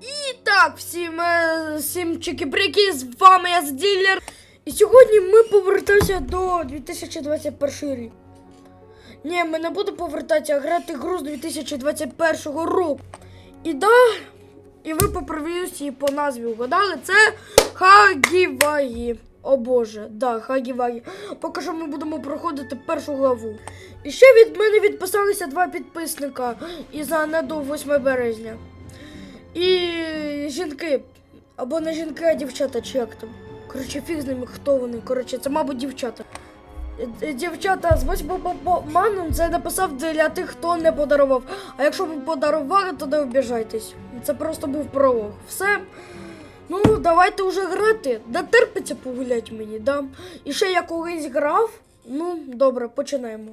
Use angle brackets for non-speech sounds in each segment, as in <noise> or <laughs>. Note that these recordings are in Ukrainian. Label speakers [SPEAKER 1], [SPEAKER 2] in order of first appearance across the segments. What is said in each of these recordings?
[SPEAKER 1] І так, всім, всім чики-брики, з вами я Ділер. І сьогодні ми повертаємося до 2021 рік. Ні, ми не будемо повертатися, а грати гру з 2021 року. І да, і ви по прив'юсі і по назві вгадали, це Хагівагі. О боже, да, Хагівагі. Поки що ми будемо проходити першу главу. І ще від мене відписалися два підписника і за не до 8 березня. І жінки. Або не жінки, а дівчата, чи як там. Коротше, фіг з ними, хто вони. Коротше, це, мабуть, дівчата. Е, Дівчата з 8 маном це написав для тих, хто не подарував. А якщо ви подарували, то не обіжайтесь. Це просто був пролог. Все. Ну, давайте вже грати. Да терпиться погулять мені, да. І ще я колись грав. Ну, добре, починаємо.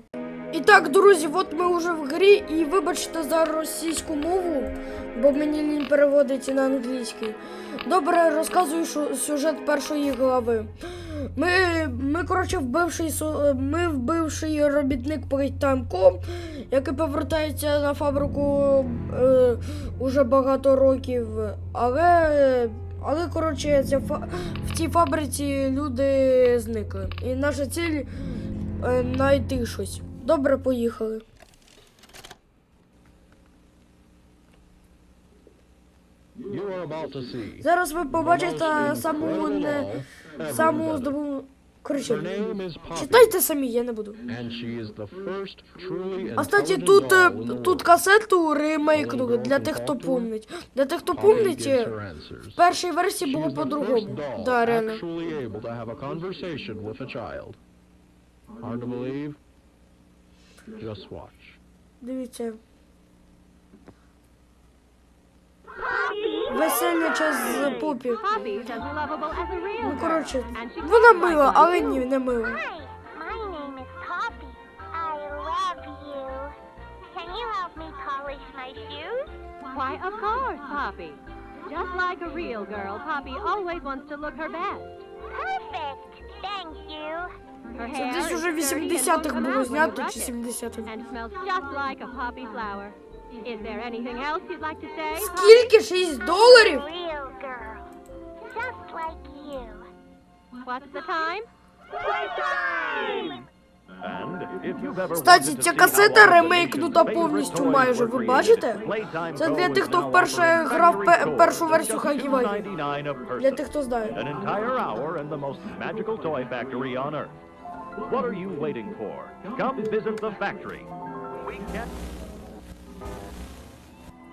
[SPEAKER 1] І так, друзі, от ми вже в грі, і вибачте за російську мову, бо мені лінь переводить на англійський. Добре, розказую сюжет першої глави. Ми, ми коротше, вбивший, ми вбивший робітник Пейтанко, який повертається на фабрику е, уже багато років. Але, але коротше, ця в цій фабриці люди зникли. І наша ціль е, знайти щось. Добре, поїхали. Зараз ви побачите саму не саму здобу. Коротше, читайте самі, я не буду. А кстати,
[SPEAKER 2] intelligent
[SPEAKER 1] тут, е, тут касету ремейкнули для тих, хто помнить. Для тих, хто помнить, е, в першій версії було по-другому. Да, реально.
[SPEAKER 2] Hard to believe? Just watch.
[SPEAKER 1] Дивіться. Весельний час з попі.
[SPEAKER 3] Poppy's as lovable as a real
[SPEAKER 1] Ну,
[SPEAKER 3] girl.
[SPEAKER 1] коротше,
[SPEAKER 3] And she
[SPEAKER 1] вона
[SPEAKER 3] talks like
[SPEAKER 1] мила,
[SPEAKER 3] one
[SPEAKER 1] але
[SPEAKER 3] too.
[SPEAKER 1] ні, не мила.
[SPEAKER 4] Hi, my name is Poppy. I love you. Can you help me polish my shoes?
[SPEAKER 3] Why, of course, Poppy. Just like a real girl, Poppy always wants to look her best.
[SPEAKER 1] Це десь уже
[SPEAKER 3] sturdy and
[SPEAKER 1] 80-х
[SPEAKER 3] won't come
[SPEAKER 1] було знято, чи
[SPEAKER 3] it.
[SPEAKER 1] 70-х.
[SPEAKER 3] And smells just like a poppy flower. Is there anything else you'd like to say? Poppy?
[SPEAKER 1] Скільки? 6 доларів? Кстати, ця касета ремейкнута повністю майже, ви бачите? Це для тих, хто вперше грав пе- першу версію Хагівагі. Для тих, хто знає.
[SPEAKER 5] What are you waiting for? Come visit the factory. We can't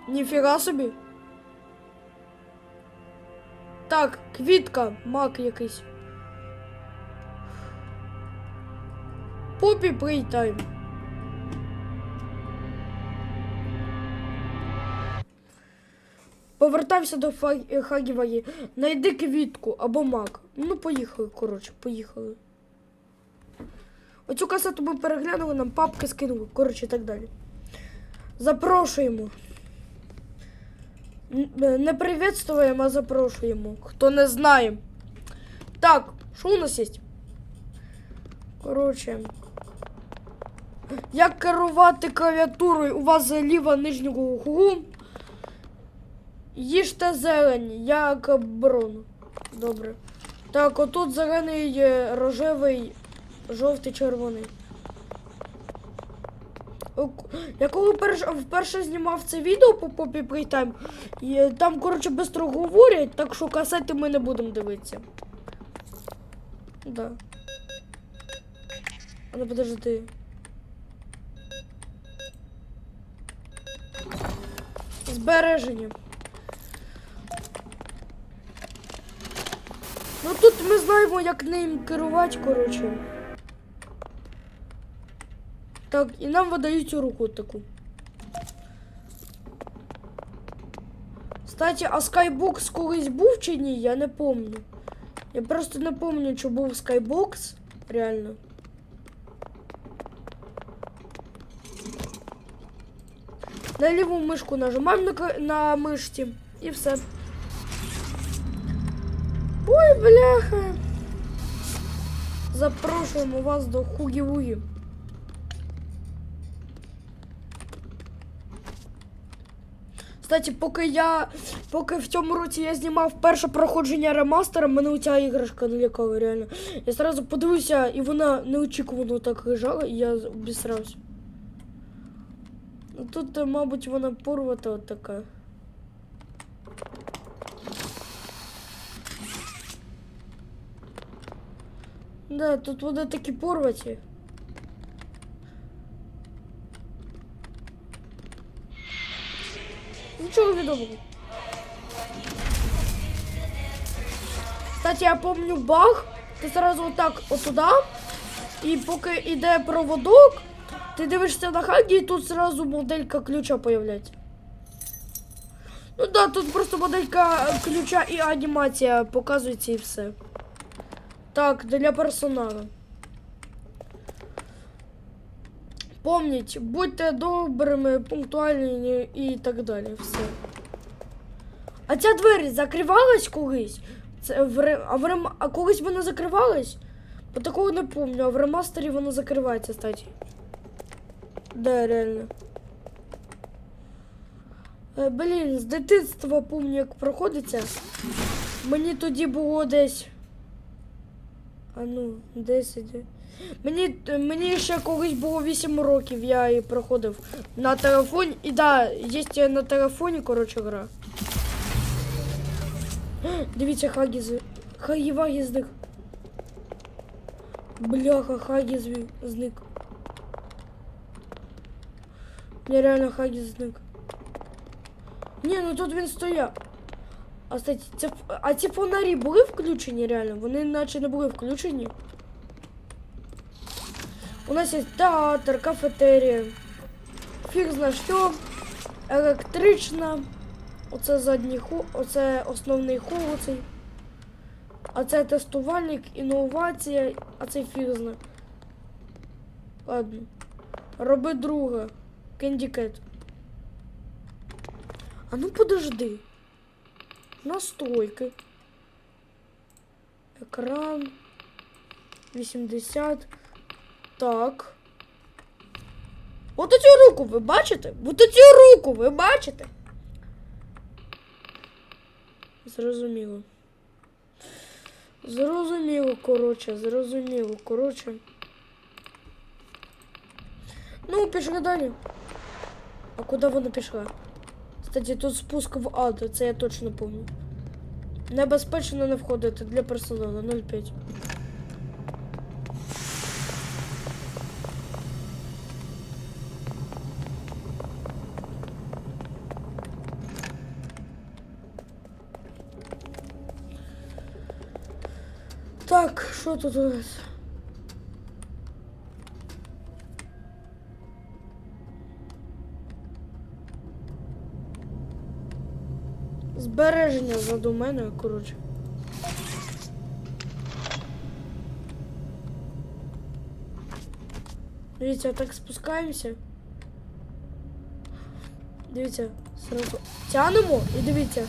[SPEAKER 1] Ніфіга собі. Так, квітка, мак якийсь. Попі плейтайм. Повертався до Хагіваї. Найди квітку або мак. Ну, поїхали, коротше, поїхали. Оцю касету ми переглянули, нам папки скинули, коротше, і так далі. Запрошуємо. Е, Не приветствуємо, а запрошуємо. Хто не знає. Так, що у нас є? Коротше. Як керувати клавіатурою? У вас зліва нижнього углу. Їжте зелень, як брон. Добре. Так, отут зелений, е, рожевий, жовтий, червоний. Я коли перш, вперше знімав це відео по попі і е, там, коротше, швидко говорять, так що касети ми не будемо дивитися. Да. А ну подожди. Збереження. Ну тут ми знаємо, як ним керувати, коротше. Так, і нам видають цю руку таку. Кстати, а Skybox колись був чи ні? Я не помню. Я просто не помню, чи був Skybox. Реально. На ліву мишку нажимаємо на, к- на мишці і все. Ой, бляха. Запрошуємо вас до Хугі-Вугі. Кстати, поки я. Поки в цьому році я знімав перше проходження ремастера, мене ця іграшка налякала, реально. Я одразу подивився, і вона неочікувано так лежала, і я обісрався. Ну тут, мабуть, вона порвата от така. Да, тут вони такі порваті. Нічого відомого. Кстати, я помню баг. Ти сразу отак отуда. І поки йде проводок, ти дивишся на хагі, і тут сразу моделька ключа появляється. Ну да, тут просто моделька ключа і анімація показується і все. Так, для персоналу. Помніть, будьте добрими, пунктуальні і так далі. Все. А ця двері закривалась колись? Це в ре... а, в рем... а колись вона закривалась? Бо такого не помню, а в ремастері вона закривається, кстати. Да, реально. Е, блін, з дитинства помню, як проходиться. Мені тоді було десь. А ну, 10. Мені, мені ще колись було 8 років, я і проходив на телефоні. І да, є на телефоні, коротше, гра. <gasps> Дивіться, Хагіз. Хагі зник. Бляха, Хагі зві- зник. Нереально Хагі зник. Ні, ну тут він стояв. А, кстати, це, а ці фонарі були включені реально? Вони наче не були включені. У нас є театр, кафетерія. Фіг зна що. Електрична. Оце задній хол, оце основний хол оцей. А це тестувальник, інновація, а це фіг зна. Ладно. Роби друге. Кендікет. А ну подожди. Настройки. Екран. 80. Так. От оцю руку ви бачите? От оцю руку ви бачите? Зрозуміло. Зрозуміло, коротше, зрозуміло, коротше. Ну, пішли далі. А куди вона пішла? Кстати, тут спуск в ад, це я точно пам'ятаю. Небезпечно не входити для персоналу 0,5. Так, що тут у нас? Збереження заду мене, коротше. Дивіться, так спускаємося. Дивіться, сразу тянемо і дивіться.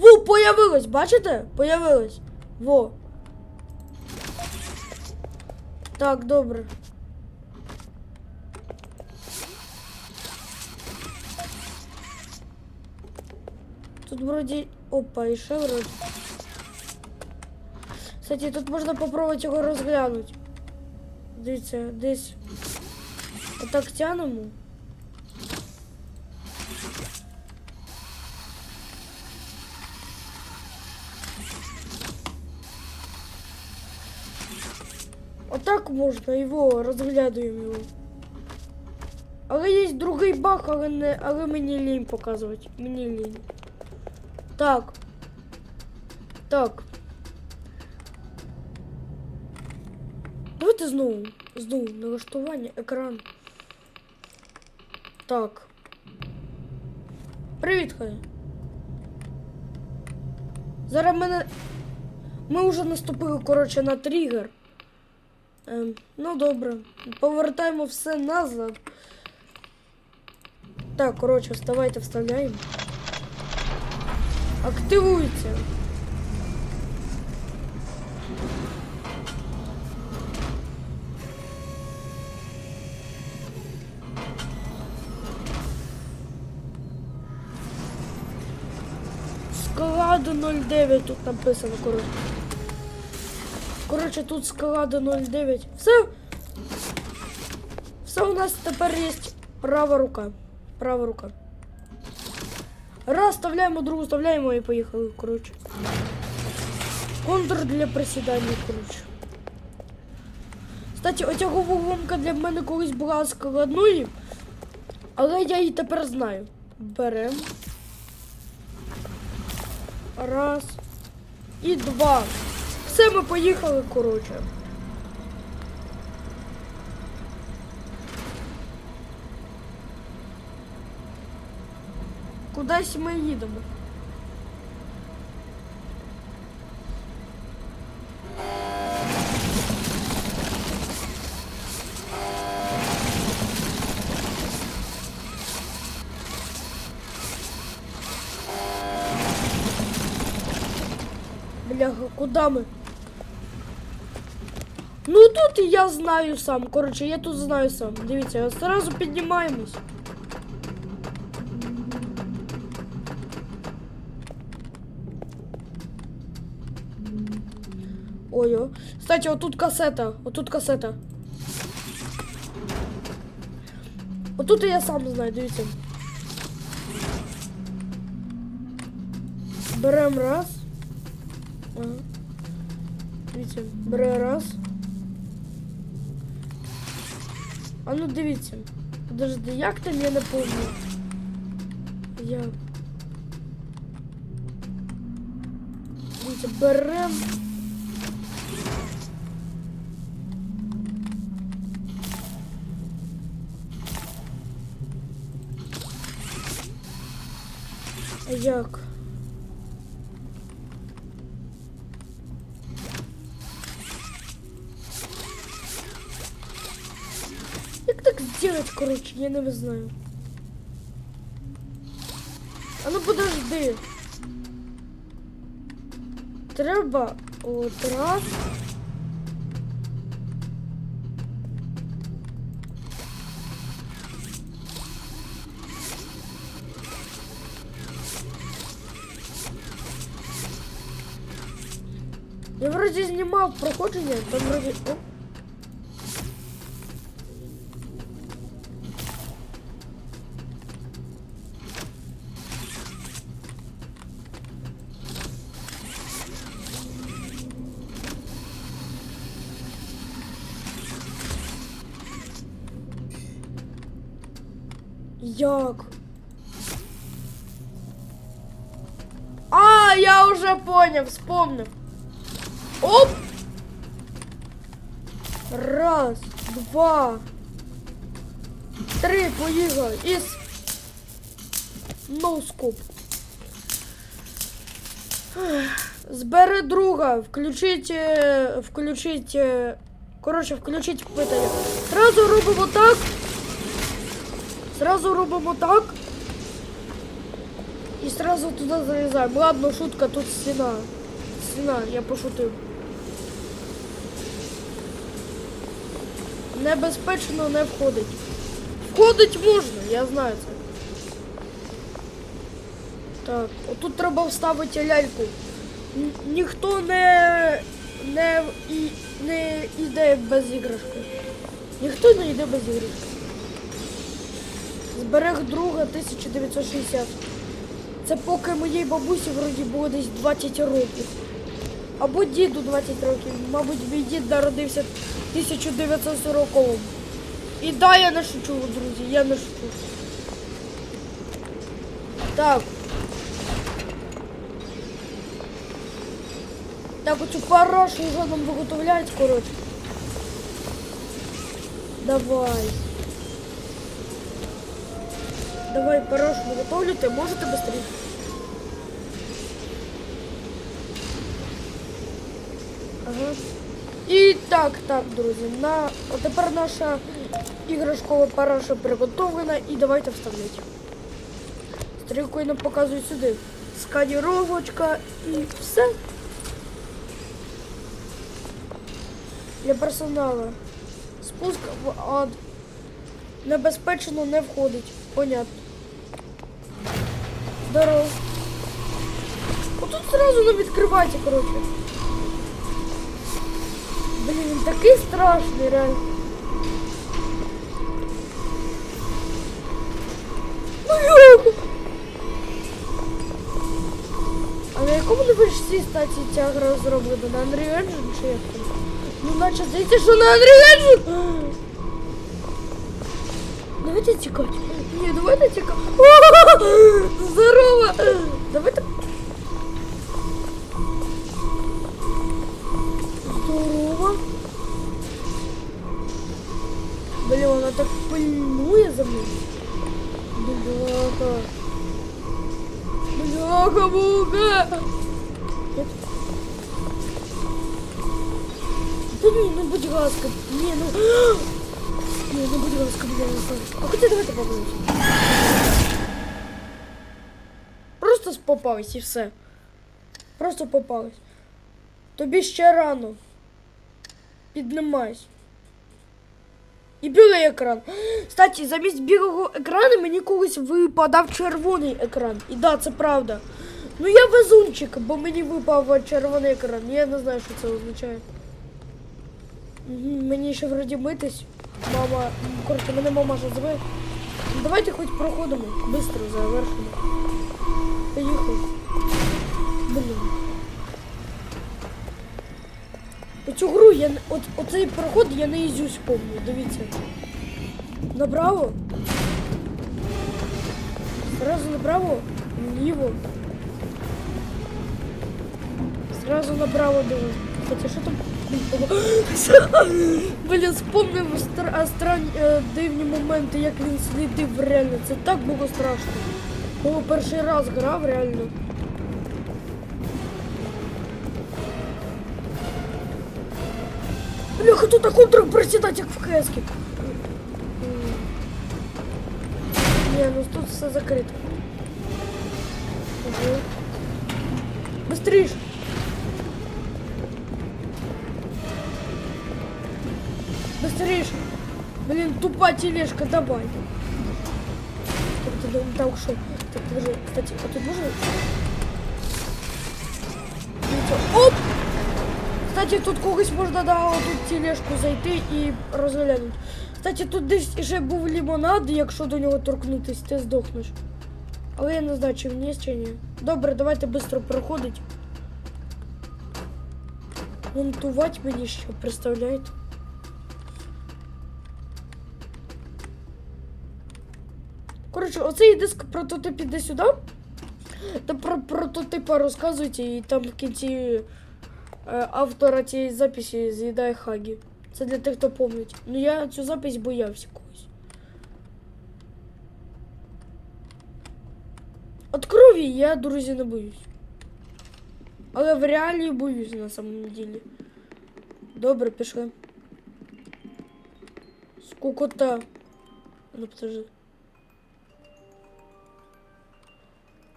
[SPEAKER 1] Во, появилось, бачите? Появилось. Во. Так, добре. Тут вроді... Опа, і ще вроді. Кстати, тут можна попробувати його розглянути. Дивіться, десь. Отак тянемо. Отак можна його розглядуємо його. Але є другий баг, але не, але мені лінь показувати. Мені лінь. Так. Так. Давайте знову. Знову налаштування, екран. Так. Привіт, Хай. Зараз мене. Ми вже наступили, коротше, на тригер. Ем, ну добре. Повертаємо все назад. Так, коротше, вставайте, вставляємо. Активується. Склада 09 тут написано, коротше. Коротше, тут склада 09. Все. Все у нас тепер є права рука. Права рука. Раз, вставляємо, другу вставляємо і поїхали, коротше. Контур для присідання, коротше. Кстати, оця головоломка для мене колись була складною, але я її тепер знаю. Берем. Раз. І два. Все, ми поїхали, коротше. Кудись ми їдемо. Бляха, куди ми? Ну тут я знаю сам. Коротше, я тут знаю сам. Дивіться, одразу піднімаємось. Ой, о. Кстати, отут касета. Отут касета. Отут я сам знаю, дивіться. Берем раз. Ага. Дивіться, бере раз. А ну дивіться. Подожди, як там я не. Як? Дивіться, берем. А? Як короче, я не знаю. А ну подожди. Треба от раз. Я вроде знімав проходження, там вроде... О. Як? А, я уже понял, вспомнил. Оп! Раз, два, три, поїхали. І. Ноускоп. Збери друга, включіть, е, включіть, е, коротше, включіть питання. Зразу робимо так. Зразу робимо так. І зразу туди залізаємо. Ладно, шутка, тут стіна. Стіна, я пошутив. Небезпечно не входить. Входить можна, я знаю це. Так, отут треба вставити ляльку. Ніхто не, не, і, не йде без іграшки. Ніхто не йде без іграшки. Зберег друга 1960. Це поки моїй бабусі вроді було десь 20 років. Або діду 20 років. Мабуть, мій дід народився в 1940-му. І да, я не шучу, друзі, я не шучу. Так. Так, оцю парашу вже нам виготовляють, коротше. Давай. Давай, парашу виготовлюйте, можете быстрее? Ага. І так, так, друзі, на... от тепер наша іграшкова параша приготовлена і давайте вставляти. Стрілкою нам показують сюди. Сканіровочка і все. Для персоналу. Спуск в ад. Небезпечно не входить. Понятно. Здорово. Отут зразу не відкривайте, коротше. Блін, він такий страшний, реально. Ну? А на якому найвищій стації ця гра зроблена? На Unreal Engine чи як там? Ну наче здається, що на Unreal Engine! <gasps> Давайте тікати. Ні, давайте тікати. <laughs> Здорово! Давайте. Здорово. Блін, вона так пильнує за мною. Бляха. Бляха, бука. Да ні, ну будь ласка. Ні, ну. <gasps> Ні, ну будь ласка, будь ласка. А хоча давайте попробуємо. Просто попались і все. Просто попались. Тобі ще рано. Піднімайся. І білий екран. Кстати, замість білого екрану мені колись випадав червоний екран. І да, це правда. Ну я везунчик, бо мені випав червоний екран. Я не знаю, що це означає. Мені ще вроді митись. Мама. Коротше, мене мама. Ну, Давайте хоч проходимо. Бистро завершимо. Поїхали. Блін. Оцю гру я от, оцей проход я не ізюсь помню, дивіться. Направо. Сразу направо, вліво. Сразу направо дивись. Кстати, що там? <gasps> Блін, спомнив стра- странні е, дивні моменти, як він слідив реально. Це так було страшно. Коли перший раз грав реально. Бляха, тут такой вдруг просідать, як в кеске. Не, ну тут все закрито. Угу. Быстріш! Быстріш! Блин, тупа тележка, давай. Так, ты там шо? Так, подожди, кстати, а тут можно? Оп! Кстати, тут когось можна на тут тележку зайти і розглянути. Кстати, тут десь ще був лимонад, якщо до нього торкнутись, ти здохнеш. Але я не знаю, чи він є, чи ні. Добре, давайте швидко проходить. Монтувати мені ще, представляєте? Коротше, оцей диск прототип іде сюди. Та про прототипа розказуйте, і там в кінці е, автора цієї записі з'їдає Хагі. Це для тих, хто пам'ятає. Ну я цю запись боявся когось. От крові я, друзі, не боюсь. Але в реалії боюсь на самом ділі. Добре, пішли. Скукота. Ну, подожди.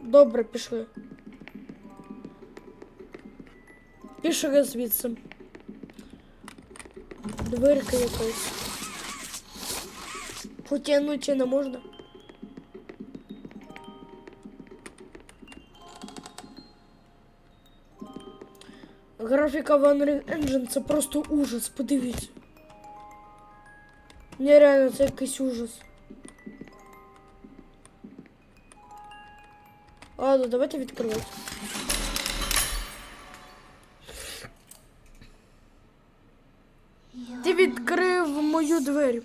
[SPEAKER 1] Добре, пішли. Пішли звідси. Дверка якась. Потягнути не можна. Графіка в Unreal Engine це просто ужас, подивіться. Нереально, це якийсь ужас. Ладно, давайте відкривати. Ти відкрив мою двері.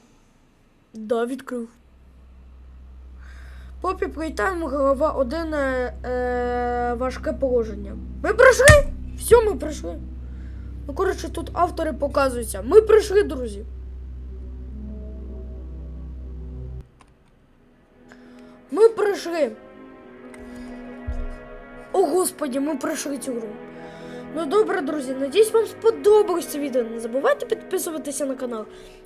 [SPEAKER 1] Да, відкрив. Попі Плейтайм, голова один е, е, важке положення. Ми пройшли! Все, ми пройшли. Ну, коротше, тут автори показуються. Ми прийшли, друзі. Ми пройшли. О, господі, ми пройшли цю гру. Ну добре, друзі, надіюсь, вам сподобалось це відео. Не забувайте підписуватися на канал,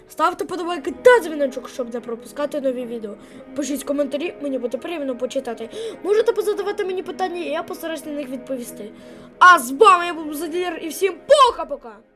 [SPEAKER 1] ставте подобайки та дзвіночок, щоб не пропускати нові відео. Пишіть коментарі, мені буде приємно почитати. Можете позадавати мені питання, і я постараюсь на них відповісти. А з вами я був Заділер і всім пока-пока!